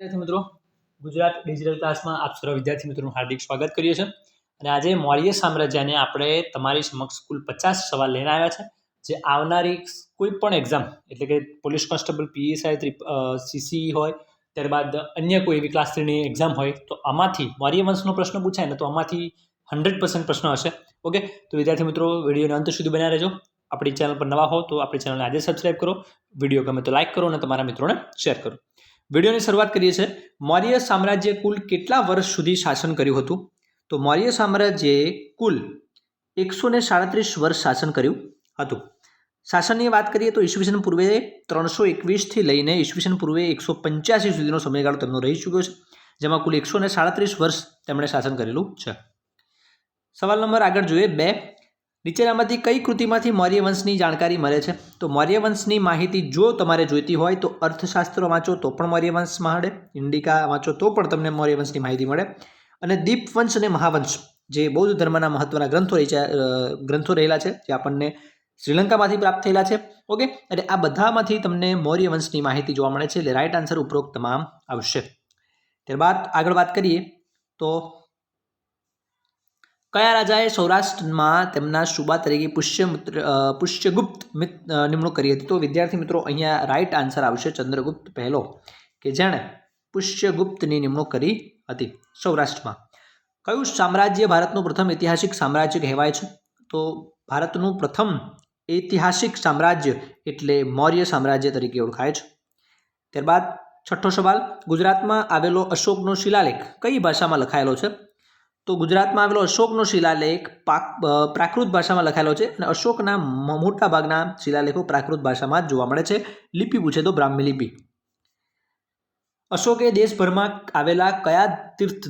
વિદ્યાર્થી મિત્રો, ગુજરાત ડિજિટલ ક્લાસમાં આપ સર્વ વિદ્યાર્થી મિત્રોનું હાર્દિક સ્વાગત કરીએ છીએ. અને આજે મૌર્ય સામ્રાજ્યને આપણે તમારી સમક્ષ કુલ પચાસ સવાલ લઈને આવ્યા છે. જે આવનારી કોઈ પણ એક્ઝામ એટલે કે પોલીસ કોન્સ્ટેબલ પીએસઆઈ ત્રિપ સીસી હોય, ત્યારબાદ અન્ય કોઈ એવી ક્લાસ થ્રીની એક્ઝામ હોય, તો આમાંથી મૌર્ય વંશનો પ્રશ્ન પૂછાય ને તો આમાંથી હંડ્રેડ પર્સન્ટ પ્રશ્ન હશે. ઓકે? તો વિદ્યાર્થી મિત્રો, વિડીયોને અંત સુધી બન્યા રહેજો. આપણી ચેનલ પર નવા હો તો આપણી ચેનલને આજે સબસ્ક્રાઈબ કરો. વીડિયો ગમે તો લાઇક કરો અને તમારા મિત્રોને શેર કરો. વિડીયોની શરૂઆત કરીએ છીએ. મૌર્ય સામ્રાજ્ય કુલ કેટલા વર્ષ સુધી શાસન કર્યું હતું? તો મૌર્ય સામ્રાજ્યે કુલ એકસો ને સાડત્રીસ વર્ષ શાસન કર્યું હતું. શાસનની વાત કરીએ તો ઈસવીસન પૂર્વે ત્રણસો એકવીસથી લઈને ઈસવીસન પૂર્વે એકસો પંચ્યાસી સુધીનો સમયગાળો તેમનો રહી ચૂક્યો છે, જેમાં કુલ એકસો ને સાડત્રીસ વર્ષ તેમણે શાસન કરેલું છે. સવાલ નંબર આગળ જોઈએ. બે નીચેનામાંથી કઈ કૃતિમાંથી મૌર્ય વંશની જાણકારી મળે છે? તો મૌર્ય વંશની માહિતી જો તમારે જોઈતી હોય તો અર્થશાસ્ત્ર વાંચો તો પણ મૌર્ય વંશ મળે, ઇન્ડિકા વાંચો તો પણ તમને મૌર્ય વંશની માહિતી મળે. અને દીપવંશ અને મહાવંશ, જે બૌદ્ધ ધર્મના મહત્વના ગ્રંથો ગ્રંથો રહેલા છે, જે આપણને શ્રીલંકામાંથી પ્રાપ્ત થયેલા છે. ઓકે? અને આ બધામાંથી તમને મૌર્ય વંશની માહિતી જોવા મળે છે. એટલે રાઈટ આન્સર ઉપરોક્ત તમામ આવશે. ત્યારબાદ આગળ વાત કરીએ તો કયા રાજાએ સૌરાષ્ટ્રમાં તેમના સુબા તરીકે પુષ્યમુત્ર પુષ્યગુપ્ત નિમણૂક કરી હતી? તો વિદ્યાર્થી મિત્રો, અહીંયા રાઈટ આન્સર આવશે ચંદ્રગુપ્ત પહેલો, કે જેણે પુષ્યગુપ્તની નિમણૂક કરી હતી સૌરાષ્ટ્રમાં. કયું સામ્રાજ્ય ભારતનું પ્રથમ ઐતિહાસિક સામ્રાજ્ય કહેવાય છે? તો ભારતનું પ્રથમ ઐતિહાસિક સામ્રાજ્ય એટલે મૌર્ય સામ્રાજ્ય તરીકે ઓળખાય છે. ત્યારબાદ છઠ્ઠો સવાલ, ગુજરાતમાં આવેલો અશોકનો શિલાલેખ કઈ ભાષામાં લખાયેલો છે? તો ગુજરાતમાં આવેલો અશોકનો શિલાલેખ પાક પ્રાકૃત ભાષામાં લખાયેલો છે અને અશોકના મોટા ભાગના શિલાલેખો પ્રાકૃત ભાષામાં જોવા મળે છે. લિપિ પૂછે તો બ્રાહ્મી લિપિ. અશોકે દેશભરમાં આવેલા કયા તીર્થ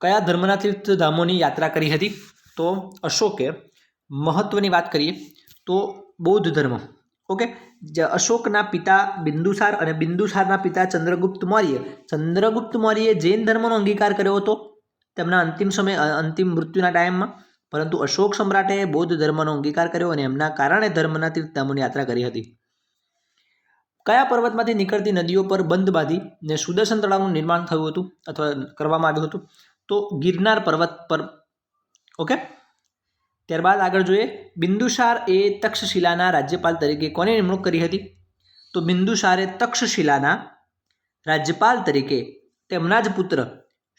કયા ધર્મના તીર્થધામોની યાત્રા કરી હતી? તો અશોકે મહત્વની વાત કરીએ તો બૌદ્ધ ધર્મ. ઓકે? અશોકના પિતા બિંદુસાર અને બિંદુસારના પિતા ચંદ્રગુપ્ત મૌર્ય. ચંદ્રગુપ્ત મૌર્યએ જૈન ધર્મનો અંગીકાર કર્યો હતો. તેમના અંતિમ સમય અંતિમ મૃત્યુના ટાઈમમાં. પરંતુ અશોક સમ્રાટે બૌદ્ધ ધર્મનો અંગીકાર કર્યો અને એમના કારણે ધર્મના તીર્થધામોની યાત્રા કરી હતી. કયા પર્વતમાંથી નીકળતી નદીઓ પર બંધ બાંધી ને સુદર્શન તળાવનું નિર્માણ થયું હતું અથવા કરવામાં આવ્યું હતું? તો ગિરનાર પર્વત પર, ઓકે? ત્યારબાદ આગળ જોઈએ. બિંદુસાર એ તક્ષશિલાના રાજ્યપાલ તરીકે કોની નિમણૂક કરી હતી? તો બિંદુસારે તક્ષશિલાના રાજ્યપાલ તરીકે તેમના જ પુત્ર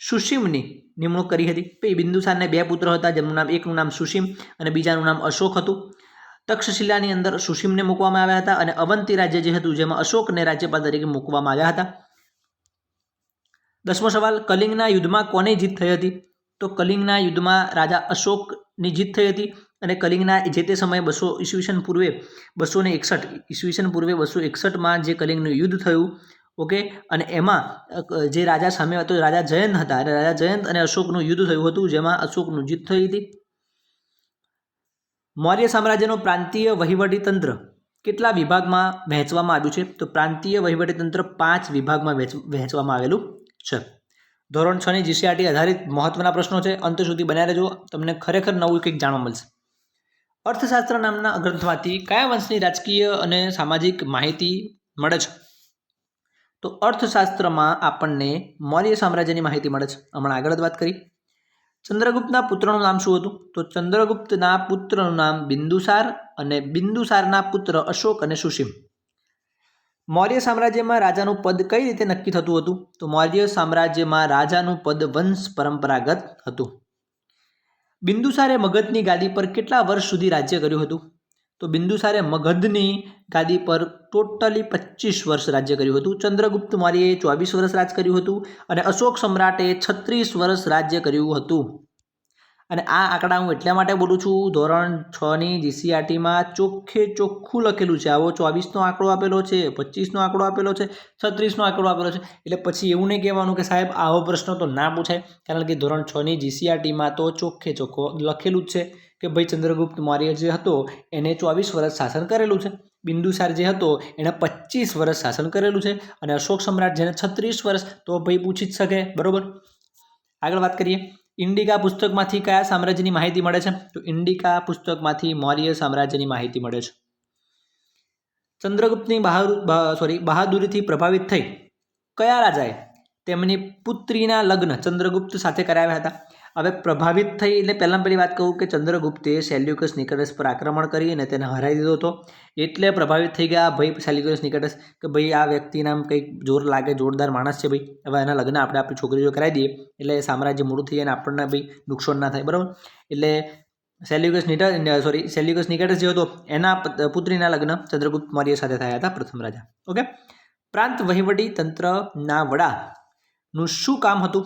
સુશીમની નિમણૂક કરી હતી. પછી બિંદુસારને બે પુત્ર હતા, જેમનું નામ એકનું નામ સુશીમ અને બીજાનું નામ અશોક હતું. તક્ષશિલાની અંદર સુશીમને મૂકવામાં આવ્યા હતા અને અવંતી રાજ્ય જે હતું, જેમાં અશોકને રાજ્યપાલ તરીકે મૂકવામાં આવ્યા હતા. દસમો સવાલ, કલિંગના યુદ્ધમાં કોની જીત થઈ હતી? તો કલિંગના યુદ્ધમાં રાજા અશોકની જીત થઈ હતી અને કલિંગના જે તે સમયે બસો ઈસવીસન પૂર્વે બસો ને એકસઠ, ઈસવીસન પૂર્વે બસો એકસઠમાં જે કલિંગનું યુદ્ધ થયું ઓકે? અને એમાં જે રાજા સામે હતો રાજા જયંત હતા. અને રાજા જયંત અને અશોકનું યુદ્ધ થયું હતું, જેમાં અશોકનું જીત થઈ હતી. મૌર્ય સામ્રાજ્યનું પ્રાંતીય વહીવટી તંત્ર કેટલા વિભાગમાં વહેંચવામાં આવ્યું છે? તો પ્રાંતીય વહીવટી તંત્ર પાંચ વિભાગમાં વહેંચ- વહેંચવામાં આવેલું છે. ધોરણ છ ની જીસીઆરટી આધારિત મહત્વના પ્રશ્નો છે. અંત સુધી બન્યા રહેજો. તમને ખરેખર નવું કંઈક જાણવા મળશે. અર્થશાસ્ત્ર નામના ગ્રંથમાંથી કયા વંશની રાજકીય અને સામાજિક માહિતી મળે છે? તો અર્થશાસ્ત્રમાં આપણને મૌર્ય સામ્રાજ્યની માહિતી મળે છે. હમણાં આગળ જ વાત કરી. ચંદ્રગુપ્તના પુત્રનું નામ શું હતું? તો ચંદ્રગુપ્તના પુત્રનું નામ બિંદુસાર અને બિંદુસારના પુત્ર અશોક અને સુશીમ. મૌર્ય સામ્રાજ્યમાં રાજાનું પદ કઈ રીતે નક્કી થતું હતું? તો મૌર્ય સામ્રાજ્યમાં રાજાનું પદ વંશ પરંપરાગત હતું. બિંદુસારે મગધની ગાદી પર કેટલા વર્ષ સુધી રાજ્ય કર્યું હતું? તો બિંદુસારે મગધની ગાદી પર ટોટલી પચીસ વર્ષ રાજ્ય કર્યું હતું. ચંદ્રગુપ્ત મૌર્યએ ચોવીસ વર્ષ રાજ કર્યું હતું અને અશોક સમ્રાટે છત્રીસ વર્ષ રાજ્ય કર્યું હતું. અને આ આંકડા હું એટલા માટે બોલું છું, ધોરણ છની જીસીઆરટીમાં ચોખ્ખે ચોખ્ખું લખેલું છે. આવો ચોવીસનો આંકડો આપેલો છે પચીસનો આંકડો આપેલો છે, છત્રીસનો આંકડો આપેલો છે. એટલે પછી એવું નહીં કહેવાનું કે સાહેબ આવો પ્રશ્ન તો ના પૂછાય, કારણ કે ધોરણ છની જીસીઆરટીમાં તો ચોખ્ખે ચોખ્ખો લખેલું જ છે. કે ભાઈ ચંદ્રગુપ્ત મૌર્ય જે હતો, એને ચોવીસ વર્ષ શાસન કરેલું છે. બિંદુસાર જે હતો એણે પચીસ વર્ષ શાસન કરેલું છે અને અશોક સમ્રાટ જેને છત્રીસ વર્ષ, તો ભાઈ પૂછી જ શકે. બરાબર? આગળ વાત કરીએ. ઇન્ડિકા પુસ્તકમાંથી કયા સામ્રાજ્યની માહિતી મળે છે? તો ઇન્ડિકા પુસ્તકમાંથી મૌર્ય સામ્રાજ્યની માહિતી મળે છે. ચંદ્રગુપ્તની બહાદુર સોરી બહાદુરીથી પ્રભાવિત થઈ. કયા રાજાએ તેમની પુત્રીના લગ્ન ચંદ્રગુપ્ત સાથે કરાવ્યા હતા? હવે પ્રભાવિત થઈ, એટલે પહેલાં પહેલી વાત કહું કે ચંદ્રગુપ્તે સેલ્યુકસ નિકટસ પર આક્રમણ કરી અને તેને હરાવી દીધો હતો. એટલે પ્રભાવિત થઈ ગયા ભાઈ સેલ્યુકસ નિકટસ કે ભાઈ આ વ્યક્તિના આમ કંઈક જોર લાગે, જોરદાર માણસ છે ભાઈ. હવે એના લગ્ન આપણે આપણી છોકરીઓ કરાવી દઈએ. એટલે સામ્રાજ્ય મોડું થઈ અને આપણને ભાઈ નુકસાન ના થાય, બરાબર? એટલે સેલ્યુકસ નિટર સોરી, સેલ્યુકસ નિકટસ જે હતો, એના પુત્રીના લગ્ન ચંદ્રગુપ્ત મૌર્ય સાથે થયા હતા, પ્રથમ રાજા. ઓકે? પ્રાંત વહીવટી તંત્રના વડાનું શું કામ હતું?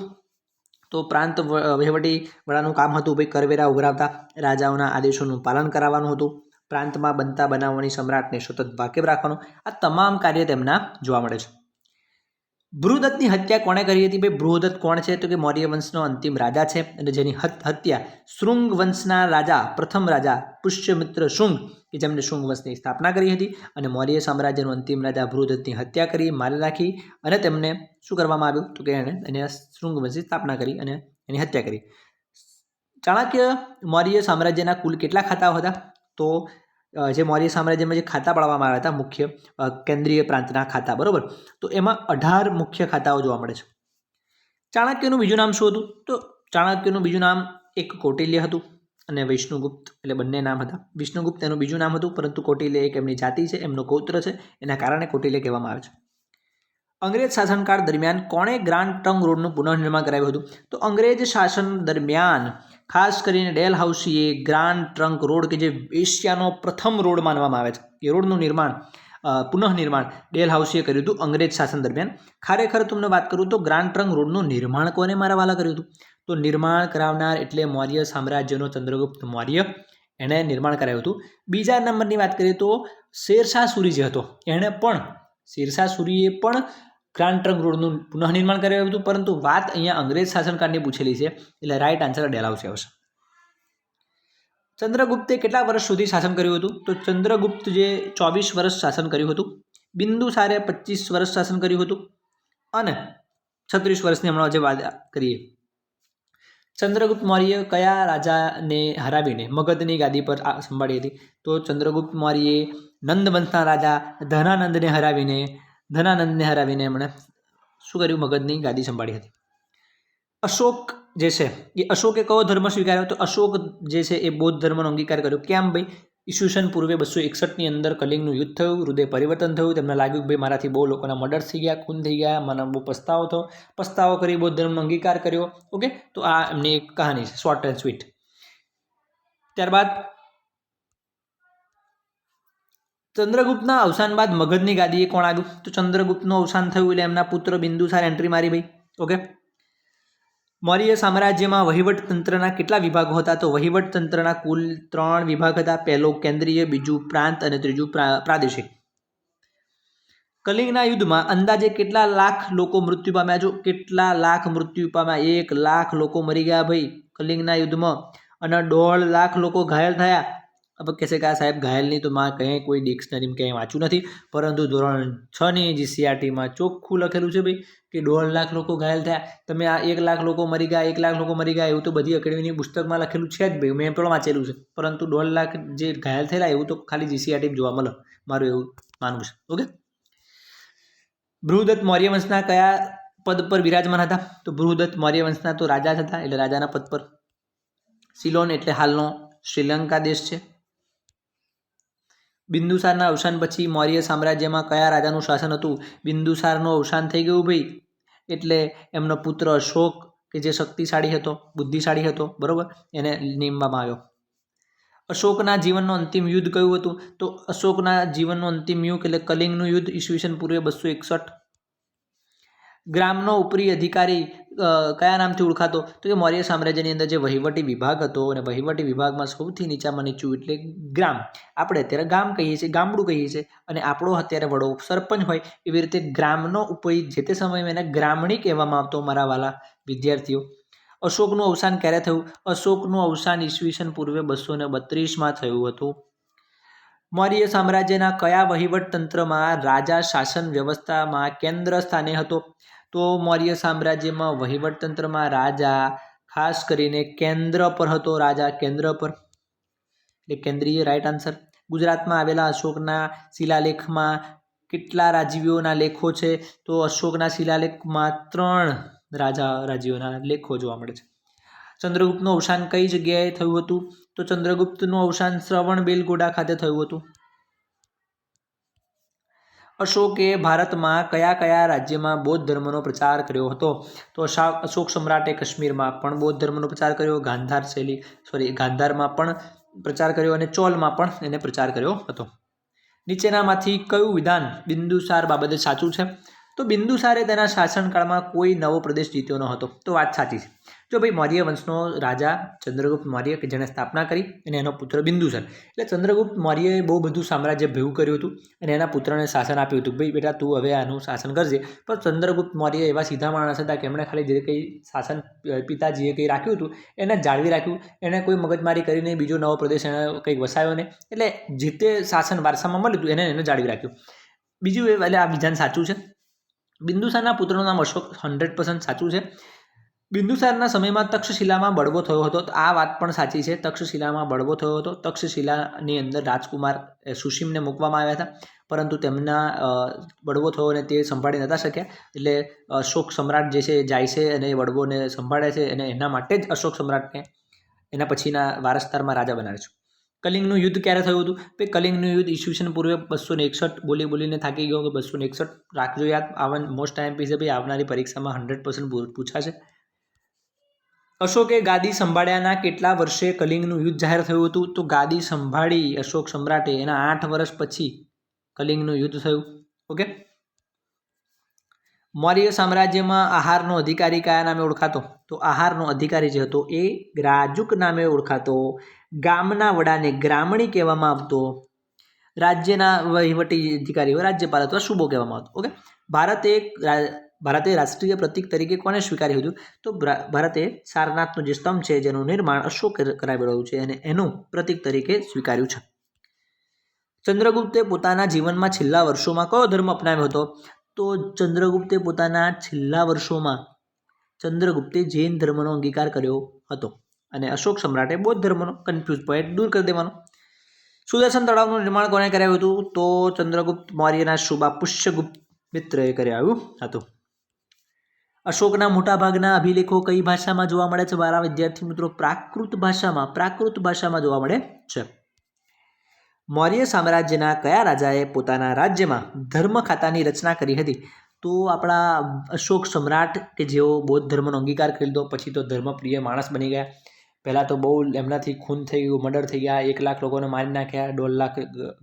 તો પ્રાંત વહીવટી વડાનું કામ હતું, ભાઈ કરવેરા ઉઘરાવતા રાજાઓના આદેશોનું પાલન કરાવવાનું હતું. પ્રાંતમાં બનતા બનાવોની સમ્રાટને સતત વાકેફ રાખવાનું આ તમામ કાર્ય તેમના જોવા મળે છે. બૃહદત્તની હત્યા કોણે કરી હતી? ભાઈ બૃહદત્ત કોણ છે? તો કે મૌર્ય વંશનો અંતિમ રાજા છે અને જેની હત, હત્યા શૃંગ વંશના રાજા, પ્રથમ રાજા પુષ્યમિત્ર શૃંગ, કે જેમણે શૃંગ વંશની સ્થાપના કરી હતી અને મૌર્ય સામ્રાજ્યનો અંતિમ રાજા બૃહદત્તની હત્યા કરી મારી નાખી અને તેમને શું કરવામાં આવ્યું? તો કે એણે એને શૃંગ વંશની સ્થાપના કરી અને એની હત્યા કરી. ચાણક્ય મૌર્ય સામ્રાજ્યના કુલ કેટલા ખાતાઓ હતા? તો જે મૌર્ય સામ્રાજ્યમાં જે ખાતા પાડવામાં આવ્યા હતા, મુખ્ય કેન્દ્રીય પ્રાંતના ખાતા, બરાબર? તો એમાં અઢાર મુખ્ય ખાતાઓ જોવા મળે છે. ચાણક્યનું બીજું નામ શું હતું? તો ચાણક્યનું બીજું નામ એક કૌટિલ્ય હતું અને વિષ્ણુગુપ્ત, એટલે બંને નામ હતા. વિષ્ણુગુપ્ત એનું બીજું નામ હતું, પરંતુ કોટિલ્ય એક એમની જાતિ છે, એમનો ગોત્ર છે, એના કારણે કોટિલ્ય કહેવામાં આવે છે. અંગ્રેજ શાસનકાળ દરમિયાન કોણે ગ્રાન્ડ ટંગ રોડનું પુનઃનિર્માણ કરાવ્યું હતું? તો અંગ્રેજ શાસન દરમિયાન ખાસ કરીને ડેલ હાઉસીએ ગ્રાન્ડ ટ્રંક રોડ કે જે એશિયાનો પ્રથમ રોડ માનવામાં આવે છે. એ રોડનું નિર્માણ પુનઃનિર્માણ ડેલ હાઉસીએ કર્યું હતું અંગ્રેજ શાસન દરમિયાન. ખરેખર તમને વાત કરું તો ગ્રાન્ડ ટ્રંક રોડનું નિર્માણ કોને મારા વાલા કર્યું હતું? તો નિર્માણ કરાવનાર એટલે મૌર્ય સામ્રાજ્યનો ચંદ્રગુપ્ત મૌર્ય. એણે નિર્માણ કરાવ્યું હતું. બીજા નંબરની વાત કરીએ તો શેરશાહ સૂરી જે હતો, એણે પણ શેરશાહ સૂરીએ પણ ગ્રાન્ડ રોડનું પુનઃનિર્માણ કરાવ્યું હતું, પરંતુ વાત અહીંયા અંગ્રેજ શાસનકાળની પૂછેલી છે, એટલે રાઈટ આન્સર ડેલાવશે આવશે ચંદ્રગુપ્તે કેટલા વર્ષ સુધી શાસન કર્યું હતું? તો ચંદ્રગુપ્ત જે ચોવીસ વર્ષ શાસન કર્યું હતું બિંદુસારે પચીસ વર્ષ શાસન કર્યું હતું, અને છત્રીસ વર્ષની હમણાં જે વાત કરીએ. ચંદ્રગુપ્ત મૌર્ય કયા રાજાને હરાવીને મગધની ગાદી પર સંભાળી હતી? તો ચંદ્રગુપ્ત મૌર્યે નંદવંશના રાજા ધનાનંદને હરાવીને ધનાનંદને હરાવીને એમણે શું કર્યું? મગધની ગાદી સંભાળી હતી. અશોક જે છે, એ અશોકે કયો ધર્મ સ્વીકાર્યો? તો અશોક જે છે, એ બૌદ્ધ ધર્મનો અંગીકાર કર્યો. કેમ ભાઈ? ઈસવીસન પૂર્વે બસો એકસઠની અંદર કલિંગનું યુદ્ધ થયું હૃદય પરિવર્તન થયું. તેમને લાગ્યું કે ભાઈ, મારાથી બહુ લોકોના મર્ડર થઈ ગયા, ખૂન થઈ ગયા, મને બહુ પસ્તાવો થયો. પસ્તાવો કરી બૌદ્ધ ધર્મનો અંગીકાર કર્યો. ઓકે? તો આ એમની એક કહાની છે શોર્ટ એન્ડ સ્વીટ ત્યારબાદ ચંદ્રગુપ્તના અવસાન બાદ મગધની ગાદીએ કોણ આવ્યું? તો ચંદ્રગુપ્તનું અવસાન થયું એટલે એમના પુત્ર બિંદુસાર એન્ટ્રી મારી ભાઈ ઓકે મૌર્ય સામ્રાજ્યમાં વહીવટ તંત્રના કેટલા વિભાગો હતા? તો વહીવટ તંત્રના કુલ ત્રણ વિભાગ હતા. પહેલો કેન્દ્રીય, બીજું પ્રાંત અને ત્રીજું પ્રા- પ્રાદેશિક. કલિંગના યુદ્ધમાં અંદાજે કેટલા લાખ લોકો મૃત્યુ પામ્યા? જો કેટલા લાખ મૃત્યુ પામ્યા? એક લાખ લોકો મરી ગયા ભાઈ કલિંગના યુદ્ધમાં. અને દોઢ લાખ લોકો ઘાયલ થયા. હવે કહેશે કે આ સાહેબ ઘાયલની તો માં કંઈ કોઈ ડિક્શનરીમાં ક્યાંય વાંચ્યું નથી પરંતુ ધોરણ છની જીસીઆરટીમાં ચોખ્ખું લખેલું છે ભાઈ કે દોઢ લાખ લોકો ઘાયલ થયા તમે આ એક લાખ લોકો મરી ગયા એક લાખ લોકો મરી ગયા એવું તો બધી અકેડમીની પુસ્તકમાં લખેલું છે જ ભાઈ, મેં પણ વાંચેલું છે। પરંતુ દોઢ લાખ જે ઘાયલ થયેલા, એવું તો ખાલી જીસીઆરટી જોવા મળે, મારું એવું માનવું છે, ઓકે? બૃહદત્ત મૌર્ય વંશના કયા પદ પર વિરાજમાન હતા? તો બૃહદત્ત મૌર્ય વંશના તો રાજા જ હતા, એટલે રાજાના પદ પર. સિલોન એટલે હાલનો શ્રીલંકા દેશ છે. બિંદુસારના અવસાન પછી મૌર્ય સામ્રાજ્યમાં કયા રાજાનું શાસન હતું? બિંદુસારનું અવસાન થઈ ગયું ભાઈ. એટલે એમનો પુત્ર અશોક, કે જે શક્તિશાળી હતો, બુદ્ધિશાળી હતો, બરોબર? એને નીમવામાં આવ્યો. અશોકના જીવનનો અંતિમ યુદ્ધ કયું હતું? તો અશોકના જીવનનું અંતિમ યુગ એટલે કલિંગનું યુદ્ધ ઈસવીસન પૂર્વે બસો એકસઠ. ગ્રામનો ઉપરી અધિકારી કયા નામથી ઓળખાતો? તો કે મૌર્ય સામ્રાજ્યની અંદર જે વહીવટી વિભાગ હતો અને વહીવટી વિભાગમાં સૌથી નીચામાં નીચું એટલે ગ્રામ. આપણે અત્યારે ગામ કહીએ છીએ, ગામડું કહીએ છીએ અને આપણો અત્યારે વડો સરપંચ હોય એવી રીતે ગ્રામનો ઉપયોગ જે તે સમયે એને ગ્રામણી કહેવામાં આવતો મારા વાલા વિદ્યાર્થીઓ. અશોકનું અવસાન ક્યારે થયું? અશોકનું અવસાન ઈસવીસન પૂર્વે બસો ને બત્રીસમાં થયું હતું. મૌર્ય સામ્રાજ્યના કયા વહીવટ તંત્રમાં રાજા શાસન વ્યવસ્થામાં કેન્દ્ર સ્થાને હતો? તો મૌર્ય સામ્રાજ્યમાં વહીવટ તંત્રમાં રાજા, ખાસ કરીને કેન્દ્ર પર હતો રાજા, કેન્દ્ર પર. એટલે કેન્દ્રીય રાઈટ આન્સર ગુજરાતમાં આવેલા અશોકના શિલાલેખમાં કેટલા રાજવીઓના લેખો છે? તો અશોકના શિલાલેખમાં ત્રણ રાજા રાજીઓના લેખો જોવા મળે છે. ચંદ્રગુપ્તનું અવસાન કઈ જગ્યાએ થયું હતું? તો ચંદ્રગુપ્તનું અવસાન શ્રવણ બેલગોડા ખાતે થયું હતું. અશોકે ભારતમાં કયા કયા રાજ્યમાં બૌદ્ધ ધર્મનો પ્રચાર કર્યો હતો? તો અશોક સમ્રાટે કાશ્મીરમાં પણ બૌદ્ધ ધર્મનો પ્રચાર કર્યો, ગાંધાર શૈલી સોરી ગાંધારમાં પણ પ્રચાર કર્યો અને ચોલમાં પણ એને પ્રચાર કર્યો હતો. નીચેનામાંથી કયું વિધાન બિંદુસાર બાબતે સાચું છે? તો બિંદુસારે તેના શાસનકાળમાં કોઈ નવો પ્રદેશ જીત્યો ન હતો તો વાત સાચી છે. જો ભાઈ મૌર્ય વંશનો રાજા ચંદ્રગુપ્ત મૌર્ય કે જેણે સ્થાપના કરી અને એનો પુત્ર બિંદુસાર. એટલે ચંદ્રગુપ્ત મૌર્યએ બહુ બધું સામ્રાજ્ય ભેગું કર્યું હતું અને એના પુત્રને શાસન આપ્યું હતું. ભાઈ બેટા, તું હવે આનું શાસન કરજે. પણ ચંદ્રગુપ્ત મૌર્ય એવા સીધા માણસ હતા કે એમણે ખાલી જે કંઈ શાસન પિતાજીએ કંઈ રાખ્યું હતું, એને જાળવી રાખ્યું. એણે કોઈ મગજમારી કરીને બીજો નવો પ્રદેશ એને કંઈક વસાયો નહીં. એટલે જે તે શાસન વારસામાં મળ્યું હતું, એને એને જાળવી રાખ્યું. બીજું એ, એટલે આ વિધાન સાચું છે. બિંદુસારના પુત્રનું નામ અશોક હંડ્રેડ પર્સન્ટ સાચું છે. બિંદુસારના સમયમાં તક્ષશિલામાં બળવો થયો હતો. આ વાત પણ સાચી છે. તક્ષશિલામાં બળવો થયો હતો. તક્ષશિલાની અંદર રાજકુમાર સુશીમને મૂકવામાં આવ્યા હતા. પરંતુ તેમના બળવો થયો અને તે સંભાળી નતા શક્યા. એટલે અશોક સમ્રાટ જે છે એ જાય છે અને એ બળવોને સંભાળે છે અને એના માટે જ અશોક સમ્રાટને એના પછીના વારસદારમાં રાજા બનાવે છે. કલિંગનું યુદ્ધ ક્યારે થયું હતું? કે કલિંગનું યુદ્ધ ઈસવીસન પૂર્વે બસો ને એકસઠ બોલી બોલીને થાકી ગયો કે બસો ને એકસઠ રાખજો યાદ આવન મોસ્ટ ટાઈમ પીસે ભાઈ. આવનારી પરીક્ષામાં હંડ્રેડ પર્સન્ટ પૂછાશે. અશોકે ગાદી સંભાળ્યાના કેટલા વર્ષે કલિંગનું યુદ્ધ જાહેર થયું હતું? તો ગાદી સંભાળી અશોક સમ્રાટે એના આઠ વર્ષ પછી કલિંગનું યુદ્ધ થયું. ઓકે? મૌર્ય સામ્રાજ્યમાં આહારનો અધિકારી કયા નામે ઓળખાતો? તો આહારનો અધિકારી જે હતો એ રાજુક નામે ઓળખાતો ગામના વડાને ગ્રામણી કહેવામાં આવતો, રાજ્યના વહીવટી અધિકારીઓ, રાજ્યપાલ અથવા શુભો કહેવામાં આવતો. ઓકે ભારતે ભારતે રાષ્ટ્રીય પ્રતીક તરીકે કોને સ્વીકાર્યું હતું? તો ભારતે સારનાથનો જે સ્તંભ છે, જેનું નિર્માણ અશોક કર- કરાવેલું છે અને એનું પ્રતીક તરીકે સ્વીકાર્યું છે. ચંદ્રગુપ્તે પોતાના જીવનમાં છેલ્લા વર્ષોમાં કયો ધર્મ અપનાવ્યો હતો? તો ચંદ્રગુપ્તે પોતાના છેલ્લા વર્ષોમાં ચંદ્રગુપ્તે જૈન ધર્મનો અંગીકાર કર્યો હતો. અને અશોક સમ્રાટે બૌદ્ધ ધર્મનો કન્ફ્યુઝ પોઈન્ટ દૂર કરી દેવાનો. સુદર્શન તળાવનું નિર્માણ કોણે કરાવ્યું હતું? તો ચંદ્રગુપ્ત મૌર્યના શુભા પુષ્યગુપ્ત મિત્રએ કરાવ્યું હતું. અશોકના મોટાભાગના અભિલેખો કઈ ભાષામાં જોવા મળે છે? મારા વિદ્યાર્થી મિત્રો, પ્રાકૃત ભાષામાં પ્રાકૃત ભાષામાં જોવા મળે છે. મૌર્ય સામ્રાજ્યના કયા રાજાએ પોતાના રાજ્યમાં ધર્મ ખાતાની રચના કરી હતી? તો આપણા અશોક સમ્રાટ કે જેઓ બૌદ્ધ ધર્મનો અંગીકાર કરી લીધો, પછી તો ધર્મપ્રિય માણસ બની ગયા. પહેલાં તો બહુ એમનાથી ખૂન થઈ ગયું, મર્ડર થઈ ગયા, એક લાખ લોકોને મારી નાખ્યા, દોઢ લાખ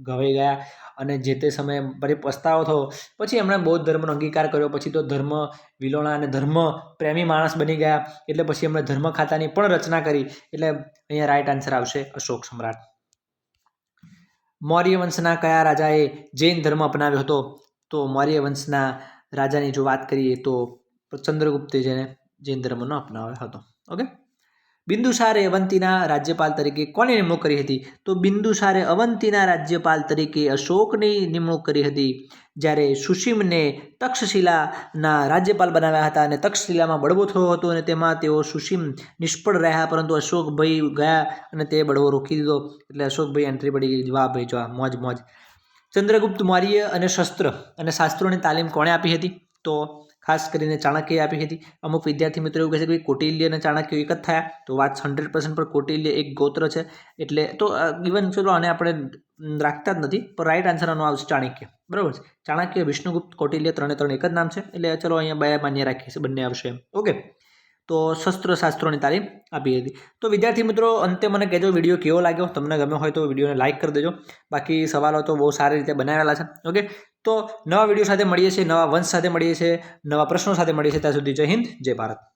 ગવાઈ ગયા અને જે તે સમયે પછી પસ્તાવો થયો. પછી એમણે બૌદ્ધ ધર્મનો અંગીકાર કર્યો. પછી તો ધર્મ વિલોણા અને ધર્મ પ્રેમી માણસ બની ગયા. એટલે પછી એમણે ધર્મ ખાતાની પણ રચના કરી. એટલે અહીંયા રાઈટ આન્સર આવશે અશોક સમ્રાટ. મૌર્ય વંશના કયા રાજાએ જૈન ધર્મ અપનાવ્યો હતો? તો મૌર્ય વંશના રાજાની જો વાત કરીએ તો ચંદ્રગુપ્તે જેને જૈન ધર્મનો અપનાવ્યો હતો. ઓકે બિંદુસારે અવંતીના રાજ્યપાલ તરીકે કોની નિમણૂક કરી હતી? તો બિંદુસારે અવંતીના રાજ્યપાલ તરીકે અશોકની નિમણૂક કરી હતી. જ્યારે સુશીમને તક્ષશિલાના રાજ્યપાલ બનાવ્યા હતા અને તક્ષશિલામાં બળવો થયો હતો અને તેમાં તેઓ સુશીમ નિષ્ફળ રહ્યા, પરંતુ અશોકભાઈ ગયા અને તે બળવો રોકી દીધો. એટલે અશોકભાઈ એન્ટ્રી પડી ગઈ. વાહ ભાઈ જો મોજ મોજ. ચંદ્રગુપ્ત મૌર્ય અને શસ્ત્ર અને શાસ્ત્રોની તાલીમ કોણે આપી હતી? તો ખાસ કરીને ચાણક્યએ આપી હતી. અમુક વિદ્યાર્થી મિત્રો એવું કહે છે કે કોટિલ્ય અને ચાણક્ય એક જ થયા. તો વાત હંડ્રેડ પર્સન્ટ પર કોટિલ્ય એક ગોત્ર છે. એટલે તો ઇવન ચલો આને આપણે રાખતા જ નથી, પણ રાઈટ આન્સર આનો આવશે ચાણક્ય. બરાબર છે? ચાણક્ય, વિષ્ણુગુપ્ત, કોટિલ્ય ત્રણે ત્રણ એક જ નામ છે. એટલે ચલો અહીંયા બે માન્ય રાખીએ બંને આવશે એમ. ઓકે તો શસ્ત્ર શાસ્ત્રોની તાલીમ આપી હતી. તો વિદ્યાર્થી મિત્રો, અંતે મને કહેજો, વીડિયો કેવો લાગ્યો? તમને ગમ્યો હોય તો વિડીયોને લાઇક કરી દેજો. બાકી સવાલો તો બહુ સારી રીતે બનાવેલા છે. ઓકે? તો નવા વીડિયો સાથે મળીએ છીએ, નવા વંશ સાથે મળીએ છીએ, નવા પ્રશ્નો સાથે મળીએ છીએ. ત્યાં સુધી જય હિન્દ, જય ભારત.